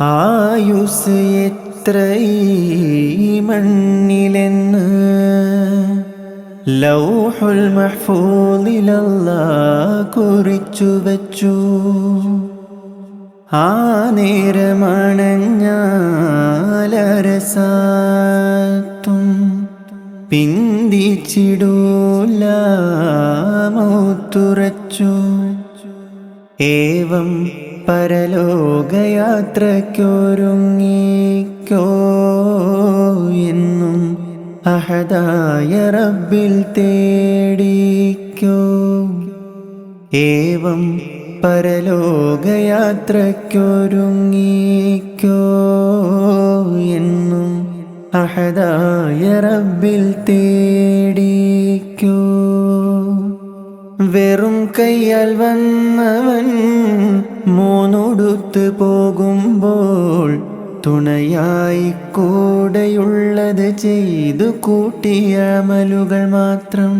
ആയുസ് എത്ര ഈ മണ്ണിലെന്ന്? ലൗഹുൽ മഹ്ഫൂദിലല്ല കുറിച്ചു വച്ചു ആ നേരമണഞ്ഞാലരസാത്തും പിന്തിച്ചിടൂല മൗത്തുറച്ചു ഏവം പരലോകയാത്രയ്ക്കൊരുങ്ങിക്കോ എന്നും അഹദായ റബ്ബിൽ തേടിക്കോ. ഏവം പരലോകയാത്രയ്ക്കൊരുങ്ങിക്കോ എന്നും അഹദായ റബ്ബിൽ തേടിക്കോ. വെറും കയ്യാൽ വന്നവൻ മൂന്നുടുത്ത് പോകുമ്പോൾ തുണയായി കൂടെയുള്ളത് ചെയ്തു കൂട്ടിയ അമലുകൾ മാത്രം.